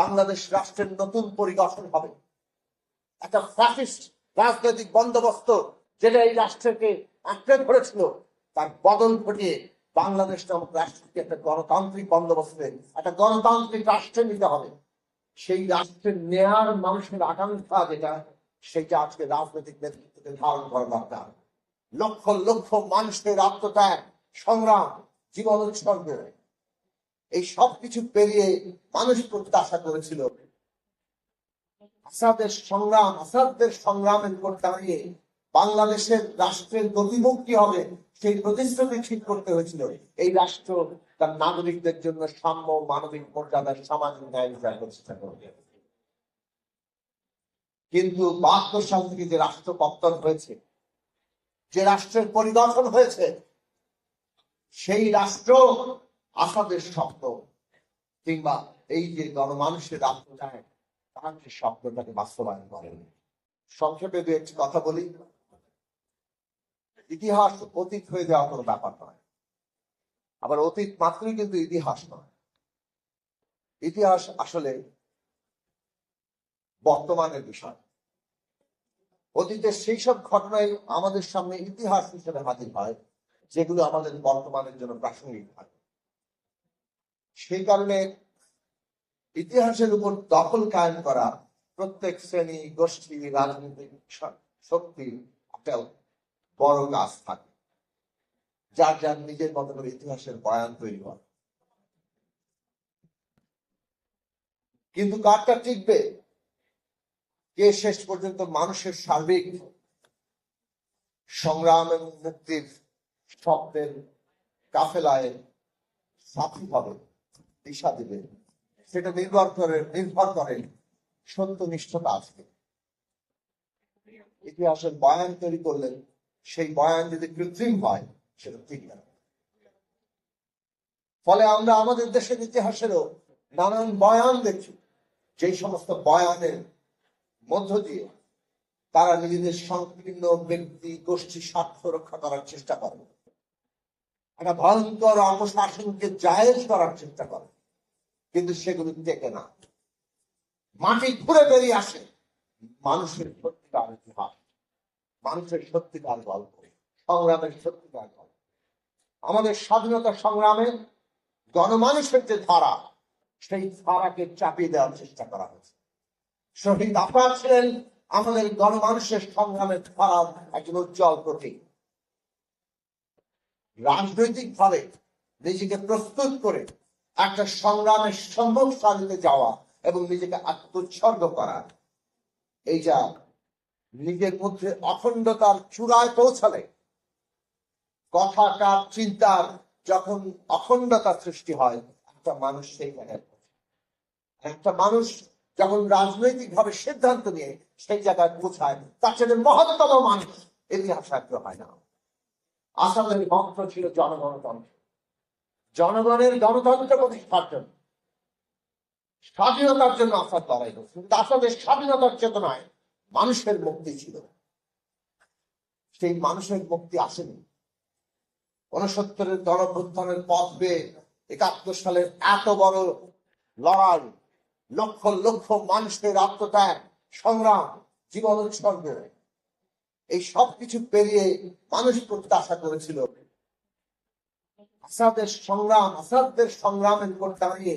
বাংলাদেশ রাষ্ট্রের নতুন পরিগঠন হবে। একটা ফ্যাসিস্ট রাজনৈতিক বন্দোবস্ত যেটা এই রাষ্ট্রকে আঁকড়ে ধরেছিল, তার বদল ঘটিয়ে বাংলাদেশ নামক রাষ্ট্রকে একটা গণতান্ত্রিক বন্দোবস্তে, একটা গণতান্ত্রিক রাষ্ট্রে নিতে হবে। সেই রাষ্ট্রের নেয়ার মানুষের আকাঙ্ক্ষা যেটা, সেটা আজকে রাজনৈতিক নেতৃত্বকে ধারণ করা দরকার। লক্ষ লক্ষ মানুষের আত্মত্যাগ, সংগ্রাম, জীবন উৎসর্গ। এই সব কিছু পেরিয়ে মানুষ প্রত্যাশা করেছিল। আসাদের সংগ্রাম আসাদদের সংগ্রামের উপর দাঁড়িয়ে বাংলাদেশের রাষ্ট্রের গতিমুখ কি হবে, সেই প্রতিশ্রুতি ঠিক করতে হয়েছিল। এই রাষ্ট্র তার নাগরিকদের জন্য সাম্য মানবিক মর্যাদার সামাজিক ন্যায় বিচার প্রতিষ্ঠা করবে। কিন্তু বাহাত্তর সাল থেকে যে রাষ্ট্র পত্তন হয়েছে, যে রাষ্ট্রের পরিদর্শন হয়েছে, সেই রাষ্ট্র আসাদের স্বপ্ন কিংবা এই যে গণমানুষের আত্মত্যাগ, তার যে স্বপ্নটাকে বাস্তবায়ন করেন। সংক্ষেপে দু একটি কথা বলি। ইতিহাস অতীত হয়ে যাওয়া কোনো ব্যাপার নয়। আবার অতীত মাত্রই কিন্তু ইতিহাস নয়। ইতিহাস আসলে বর্তমানের বিষয়। অতীতের সেই সব ঘটনাই আমাদের সামনে ইতিহাস হিসেবে হাজির হয়, যেগুলো আমাদের বর্তমানের জন্য প্রাসঙ্গিক হয়। সেই কারণে ইতিহাসের উপর দখল কায়েম করা প্রত্যেক শ্রেণি, গোষ্ঠী, রাজনৈতিক শ- শক্তির একটা বড় কাজ থাকে। যার যার নিজের মতো করে ইতিহাসের বয়ান তৈরি হয় কিন্তু কারটা টিকবে? কে শেষ পর্যন্ত মানুষের সার্বিক সংগ্রাম এবং মুক্তির শব্দের কাফেলায় সাথী হবে দিশা দিবে। সেটা নির্ভর করে নির্ভর করে সত্যনিষ্ঠতা আজকে ইতিহাসের বয়ান তৈরি করলেন, সেই বয়ান যদি কৃত্রিম হয়, সেটা ঠিক না। ফলে আমরা আমাদের দেশের ইতিহাসেরও নানান বয়ান দেখি। যেই সমস্ত বয়ানের মধ্য দিয়ে তারা নিজেদের সংকীর্ণ ব্যক্তি, গোষ্ঠী, স্বার্থ রক্ষা করার চেষ্টা করে। একটা ভয়ঙ্কর অপশাসনকে জায়েজ করার চেষ্টা করে। কিন্তু সেগুলো টেকে না। মাটি ঘুরে বেরিয়ে আসে। মানুষের সত্যিকার ইতিহাস। মানুষের সত্যিকার গল্প। সংগ্রামের সত্যিকার গল্প। আমাদের স্বাধীনতা সংগ্রামে গণমানুষের যে ধারা, সেই ধারাকে চাপিয়ে দেওয়ার চেষ্টা করা হয়েছে। শহীদ আফরাদ ছিলেন আমাদের গণমানুষের সংগ্রামের ধারার একজন উজ্জ্বল প্রতীক। রাজনৈতিক ভাবে নিজেকে প্রস্তুত করে একটা সংগ্রামের সম্ভব সারিতে যাওয়া এবং নিজেকে আত্মোৎসর্গ করা। এই যা নিজের মধ্যে অখণ্ডতার চূড়ায় পৌঁছালে কথা কথাটা চিন্তার যখন অখণ্ডতা সৃষ্টি হয়, একটা মানুষ সেই। একটা মানুষ যখন রাজনৈতিক ভাবে সিদ্ধান্ত নিয়ে সেই জায়গায় পৌঁছায়, তার সাথে মহত্তম মানুষ ইতিহাস হয় না। আসামের মন্ত্র ছিল জনগণতন্ত্র। জনগণের গণতন্ত্র প্রতিষ্ঠার জন্য। স্বাধীনতার জন্য আসাদ লড়াই করছে কিন্তু আসামের স্বাধীনতার চেতনায় মানুষের মুক্তি ছিল। সেই মানুষের মুক্তি আসেনি। উনসত্তরের গণভ্যুত্থানের পথ বেয়ে একাত্তর সালের এত বড় লড়াই, লক্ষ লক্ষ মানুষের আত্মত্যাগ, সংগ্রাম, জীবন উৎসর্গ, এই সবকিছু পেরিয়ে মানুষ প্রত্যাশা করেছিল আসাদের সংগ্রাম আসাদদের সংগ্রামের উপর দাঁড়িয়ে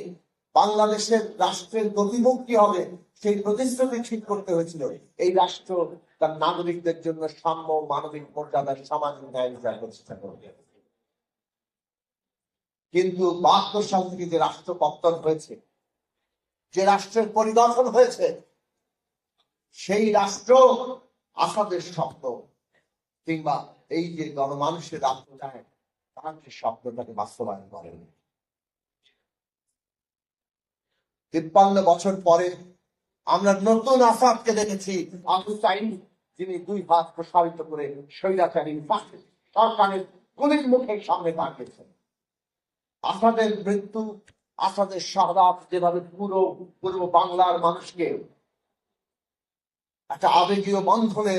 বাংলাদেশের রাষ্ট্রের গতিমুখ কি হবে, সেই প্রতিশ্রুতি ঠিক করতে হয়েছিল। এই রাষ্ট্র তার নাগরিকদের জন্য সাম্য মানবিক মর্যাদার সামাজিক ন্যায় বিচার প্রতিষ্ঠা করবে। কিন্তু বাহাত্তর সাল থেকে যে রাষ্ট্র পত্তন হয়েছে, যে রাষ্ট্রের পরিদর্শন হয়েছে, সেই রাষ্ট্র আসাদের স্বপ্ন। কিংবা এই যে গণমানুষের আত্মত্যাগ তার স্বপ্নটাকে বাস্তবায়ন করেন। তিপ্পান্ন বছর পরে আমরা নতুন আসাদকে দেখেছি। আবু সাইদ, যিনি দুই হাত প্রসারিত করে ফাঁসিস্ট সরকারের গুলির মুখের সামনে দাঁড়িয়েছেন আসাদের মৃত্যু, আসাদের শাহাদাত যেভাবে পুরো, পূর্ব বাংলার মানুষকে একটা আবেগীয় বন্ধনে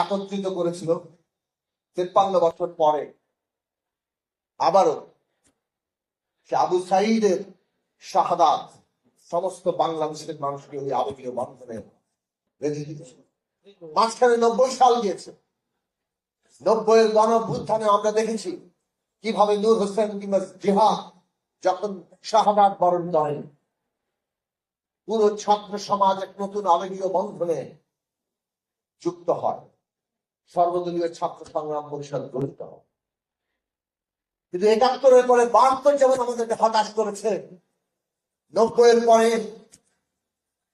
একত্রিত করেছিল, তেপ্পান্ন বছর পরে আবারও সে আবু সাইদের শাহাদাত, সমস্ত বাংলাদেশের মানুষকে ওই আবেগীয় বন্ধনে মাঝখানে নব্বই সাল গিয়েছে। নব্বই এর গণ আমরা দেখেছি কীভাবে নূর হোসেন কিংবা জিহাদ যখন শাহাদাত বরণ করেন, পুরো ছাত্র সমাজ এক নতুন আবেগীয় বন্ধনে যুক্ত হয়। সর্বদলীয় ছাত্র সংগ্রাম পরিষদ গঠিত হয়। কিন্তু একাত্তরের পরে বাহাত্তর যেমন আমাদেরকে হতাশ করেছে। নব্বই এর পরে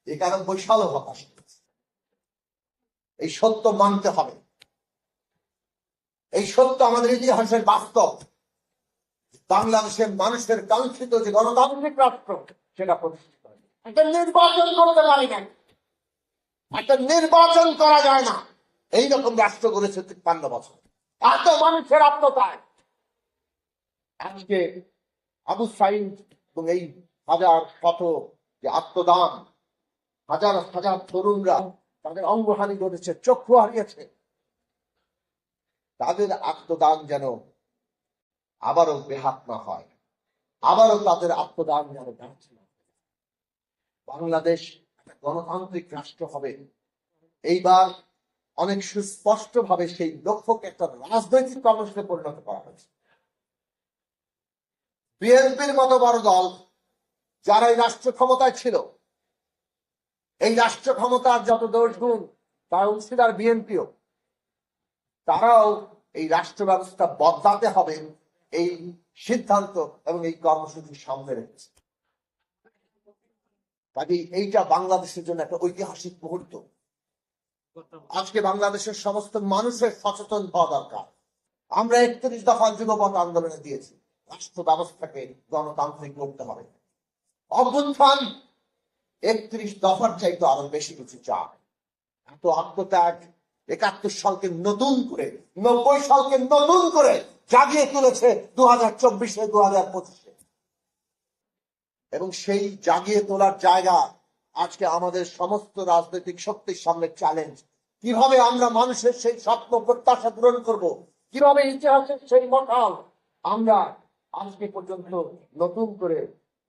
একানব্বই সালও হতাশ এই সত্য মানতে হবে। এই সত্য আমাদের ইতিহাসের বাস্তব। বাংলাদেশের মানুষের কাঙ্ক্ষিত যে গণতান্ত্রিক রাষ্ট্র, সেটা প্রতিষ্ঠিত নির্বাচন করতে পারি না একটা নির্বাচন করা যায় না। এইরকম রাষ্ট্র করেছে তিপ্পান্ন বছর। এত মানুষের আত্মতায় আজকে আবু সাইদ এবং এই হাজার শত যে আত্মদান, হাজার হাজার তরুণরা তাদের অঙ্গহানি ঘটেছে, চক্ষু হারিয়েছে। তাদের আত্মদান যেন আবারও বেহাত না হয়, আবারও তাদের আত্মদান যেন ব্যর্থ না বাংলাদেশ গণতান্ত্রিক রাষ্ট্র হবে। এইবার অনেক সুস্পষ্ট ভাবে সেই লক্ষ্যকে একটা রাজনৈতিক কর্মসূচিতে পরিণত করা হয়েছে। বিএনপির মতো বড় দল যারা এই রাষ্ট্র ক্ষমতায় ছিল, এই রাষ্ট্র ক্ষমতার যত দোষ গুণ তার অংশীদার বিএনপিও, তারাও এই রাষ্ট্র ব্যবস্থা বদলাতে হবে এই সিদ্ধান্ত এবং এই কর্মসূচির সামনে রেখেছে। কাজে এইটা বাংলাদেশের জন্য একটা ঐতিহাসিক মুহূর্ত। আজকে বাংলাদেশের সমস্ত মানুষের সচেতন হওয়া দরকার। আমরা একত্রিশ দফা যুগপথ আন্দোলনে দিয়েছি। রাষ্ট্র ব্যবস্থাকে গণতান্ত্রিক করতে হবে। অভ্যুত্থান একত্রিশ দফার চাইতে আরও বেশি কিছু চায়। এত আত্মত্যাগ একাত্তর সালকে নতুন করে, নব্বই সালকে নতুন করে জাগিয়ে তুলেছে দু হাজার চব্বিশে দু হাজার পঁচিশে। এবং সেই জাগিয়ে তোলার জায়গা আজকে আমাদের সমস্ত রাজনৈতিক শক্তির সামনে চ্যালেঞ্জ কীভাবে আমরা মানুষের সেই স্বপ্ন প্রত্যাশা পূরণ করব? কীভাবে ইতিহাসের সেই মশাল আমরা আজকে পর্যন্ত নতুন করে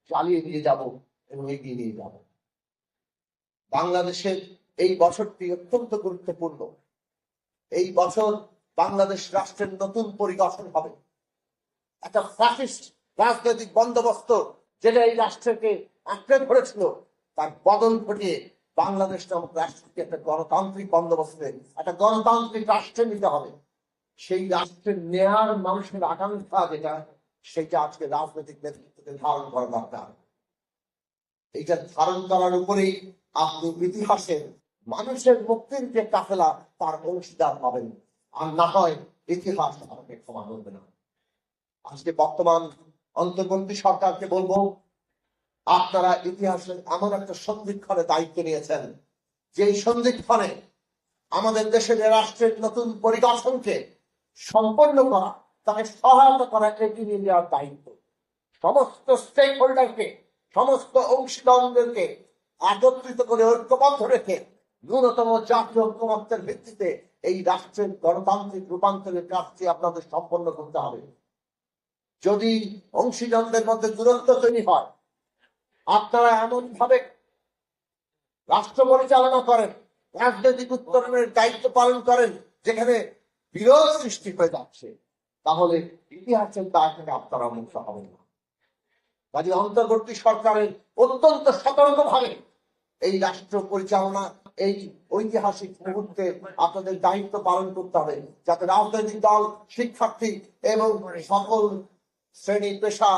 চালিয়ে দিয়ে যাব এবং এগিয়ে নিয়ে যাব। বাংলাদেশের এই বছরটি অত্যন্ত গুরুত্বপূর্ণ। এই বছর বাংলাদেশ রাষ্ট্রের নতুন পরিগঠন হবে। একটা ফ্যাসিস্ট রাজনৈতিক বন্দোবস্ত যেটা এই রাষ্ট্রকে আঁকড়ে ধরেছিল, তার বদল ঘটিয়ে বাংলাদেশ নামক রাষ্ট্রকে একটা গণতান্ত্রিক বন্দোবস্তে, একটা গণতান্ত্রিক রাষ্ট্রে নিতে হবে। সেই রাষ্ট্রের নেয়ার মানুষের আকাঙ্ক্ষা যেটা সেটা আজকে রাজনৈতিক নেতৃত্বকে ধারণ করা দরকার। এইটা ধারণ করার উপরেই আপনি ইতিহাসের মানুষের মুক্তির যে কাফেলা, তার অংশীদার পাবেন। আর না হয় ইতিহাস আমাকে ক্ষমা করবে না। আজকে বর্তমান অন্তর্বর্তী সরকারকে বলব, আপনারা ইতিহাসের এমন একটা সন্ধিক্ষণে দায়িত্ব নিয়েছেন যে সন্ধিক্ষণে আমাদের দেশের রাষ্ট্রের নতুন পরিদর্শনকে সম্পন্ন করা তাকে সহায়তা করা এগিয়ে নিয়ে যাওয়ার দায়িত্ব। সমস্ত স্টেক হোল্ডারকে সমস্ত অংশীদারদেরকে একত্রিত করে ঐক্যবদ্ধ রেখে ন্যূনতম জাতীয় ঐক্যমত্যের ভিত্তিতে এই রাষ্ট্রের গণতান্ত্রিক রূপান্তরের কাজটি আপনাদের সম্পন্ন করতে হবে। যদি অংশীদারদের মধ্যে দূরত্ব তৈরি হয়, আপনারা এমন ভাবে রাষ্ট্র পরিচালনা করেন, রাজনৈতিক উত্তরণের দায়িত্ব পালন করেন, যেখানে বিরোধ সৃষ্টি হয়ে যাচ্ছে। তাহলে ইতিহাসের দায় থেকে আপনারা মুক্ত হবেন না। কাজে অন্তর্বর্তী সরকারের অত্যন্ত সতর্ক ভাবে এই রাষ্ট্র পরিচালনা, এই ঐতিহাসিক মুহূর্তে আপনাদের দায়িত্ব পালন করতে হবে, যাতে রাজনৈতিক দল, শিক্ষার্থী এবং সকল শ্রেণি পেশা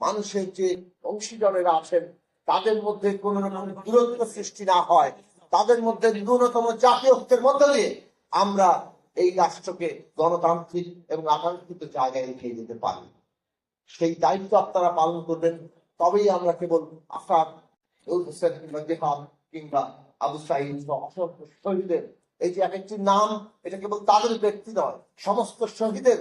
মানুষের যে অংশীজনেরা আছেন, তাদের মধ্যে কোন রকম দূরত্ব সৃষ্টি না হয়। তাদের মধ্যে ন্যূনতম জাতীয়ত্বের মধ্য দিয়ে আমরা এই রাষ্ট্রকে গণতান্ত্রিক এবং আকাঙ্ক্ষিত জায়গায় রেখে যেতে পারি। সেই দায়িত্ব আপনারা পালন করবেন, তবেই আমরা কেবল আসাদ হোসেন কিংবা কিংবা আবু সাইদ বা অসংখ্য শহীদের, এই যে এক একটি নাম, এটা কেবল তাদের ব্যক্তি নয়, সমস্ত শহীদের